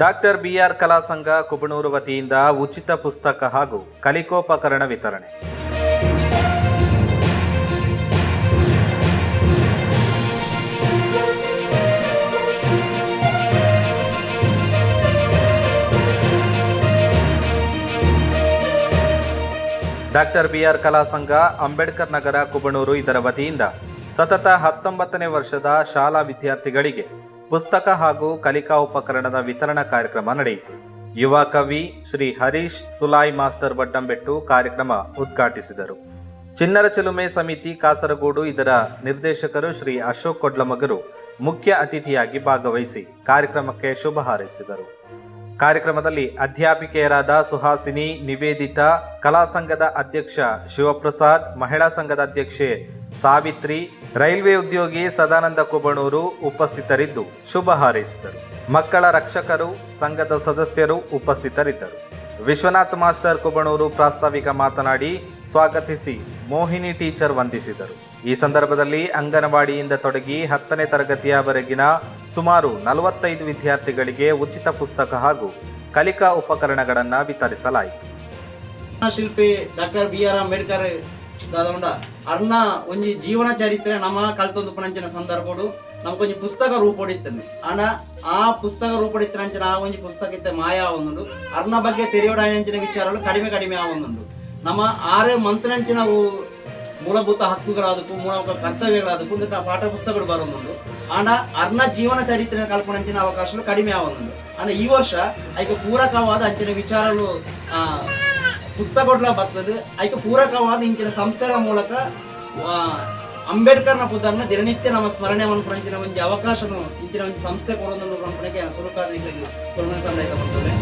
Doctor B R ಕಲಾ ಸಂಘ ಕುಬಣೂರು ವತಿಯಿಂದ ಉಚಿತ ಪುಸ್ತಕ ಹಾಗೂ ಕಲಿಕೋಪಕರಣ ವಿತರಣೆ. ಡಾಕ್ಟರ್ ಬಿಆರ್ ಕಲಾ ಸಂಘ ಅಂಬೇಡ್ಕರ್ ನಗರ ಕುಬಣೂರು ಇದರ ವತಿಯಿಂದ ಸತತ ಹತ್ತೊಂಬತ್ತನೇ ವರ್ಷದ ಶಾಲಾ ವಿದ್ಯಾರ್ಥಿಗಳಿಗೆ ಪುಸ್ತಕ ಹಾಗೂ ಕಲಿಕಾ ಉಪಕರಣದ ವಿತರಣಾ ಕಾರ್ಯಕ್ರಮ ನಡೆಯಿತು. ಯುವ ಕವಿ ಶ್ರೀ ಹರೀಶ್ ಸುಲಾಯ್ ಮಾಸ್ಟರ್ ಬಡ್ಡಂಬೆಟ್ಟು ಕಾರ್ಯಕ್ರಮ ಉದ್ಘಾಟಿಸಿದರು. ಚಿನ್ನರ ಚಿಲುಮೆ ಸಮಿತಿ ಕಾಸರಗೋಡು ಇದರ ನಿರ್ದೇಶಕರು ಶ್ರೀ ಅಶೋಕ್ ಕೊಡ್ಲಮಗರು ಮುಖ್ಯ ಅತಿಥಿಯಾಗಿ ಭಾಗವಹಿಸಿ ಕಾರ್ಯಕ್ರಮಕ್ಕೆ ಶುಭ ಹಾರೈಸಿದರು. ಕಾರ್ಯಕ್ರಮದಲ್ಲಿ ಅಧ್ಯಾಪಿಕೆಯರಾದ ಸುಹಾಸಿನಿ, ನಿವೇದಿತಾ, ಕಲಾ ಸಂಘದ ಅಧ್ಯಕ್ಷ ಶಿವಪ್ರಸಾದ್, ಮಹಿಳಾ ಸಂಘದ ಅಧ್ಯಕ್ಷೆ ಸಾವಿತ್ರಿ, ರೈಲ್ವೆ ಉದ್ಯೋಗಿ ಸದಾನಂದ ಕುಬಣೂರು ಉಪಸ್ಥಿತರಿದ್ದು ಶುಭ ಹಾರೈಸಿದರು. ಮಕ್ಕಳ ರಕ್ಷಕರು, ಸಂಘದ ಸದಸ್ಯರು ಉಪಸ್ಥಿತರಿದ್ದರು. ವಿಶ್ವನಾಥ್ ಮಾಸ್ಟರ್ ಕುಬಣೂರು ಪ್ರಾಸ್ತಾವಿಕ ಮಾತನಾಡಿ, ಸ್ವಾಗತಿಸಿ ಮೋಹಿನಿ ಟೀಚರ್ ವಂದಿಸಿದರು. ಈ ಸಂದರ್ಭದಲ್ಲಿ ಅಂಗನವಾಡಿಯಿಂದ ತೊಡಗಿ ಹತ್ತನೇ ತರಗತಿಯವರೆಗಿನ ಸುಮಾರು ನಲವತ್ತೈದು ವಿದ್ಯಾರ್ಥಿಗಳಿಗೆ ಉಚಿತ ಪುಸ್ತಕ ಹಾಗೂ ಕಲಿಕಾ ಉಪಕರಣಗಳನ್ನು ವಿತರಿಸಲಾಯಿತು. ಶಿಲ್ಪಿ ಡಾಕ್ಟರ್ ಬಿ ಆರ್ ಅಂಬೇಡ್ಕರ್ ದಾದಂಡ ಅರ್ನ ಒಂಜಿ ಜೀವನ ಚರಿತ್ರೆ ನಮ್ಮ ಕಲ್ತೊಂದು ಪುನಂಚಿನ ಸಂದರ್ಭಡು ನಮಕೊಂಜಿ ಪುಸ್ತಕ ರೂಪಡಿತ್ತೆ ಆಂಡ ಆ ಪುಸ್ತಕ ರೂಪೊಡಿತ್ತಿನಂಚಿನ ಆ ಒಂಜಿ ಪುಸ್ತಕ ಇತ್ತೆ ಮಾಯ ಆವೊಂದುಂಡು. ಅರ್ನ ಬಗ್ಗೆ ತೆರೆಯೋಡಾಯಂಚಿನ ವಿಚಾರಗಳು ಕಡಿಮೆ ಕಡಿಮೆ ಆವೊಂದುಂಡು. ನಮ್ಮ ಆರೇ ಮಂತ್ರಂಚಿನ ಅವು ಮೂಲಭೂತ ಹಕ್ಕುಗಳಾದಕ್ಕೂ, ಮೂಲಭೂತ ಕರ್ತವ್ಯಗಳಾದಕ್ಕೂ ಇಂಥ ಪಾಠ ಪುಸ್ತಕಗಳು ಬರೋದುಂಡು ಆಂಡ ಅರ್ನ ಜೀವನ ಚರಿತ್ರೆ ಕಲ್ಪನಂಚಿನ ಅವಕಾಶಗಳು ಕಡಿಮೆ ಆವೊಂದುಂಡು ಆಂಡ ಈ ವರ್ಷ ಐಕ ಪೂರಕವಾದ ಅಂಚಿನ ವಿಚಾರಗಳು ಪುಸ್ತಕಗಳ ಬರ್ತದೆ. ಐಕೆ ಪೂರಕವಾದ ಇಂಚಿನ ಸಂಸ್ಥೆಗಳ ಮೂಲಕ ಅಂಬೇಡ್ಕರ್ನ ಪುದರ್ನ ದಿನನಿತ್ಯ ನಮ್ಮ ಸ್ಮರಣೆ ಮನ್ಪಂಚಿನ ಒಂಜಿ ಅವಕಾಶನು ಇಂಚಿನ ಒಂದು ಸಂಸ್ಥೆ ಕೊಡೋದನ್ನು ಸುರುಮನೆ ಸಂದಾಯಿತ ಬರ್ತದೆ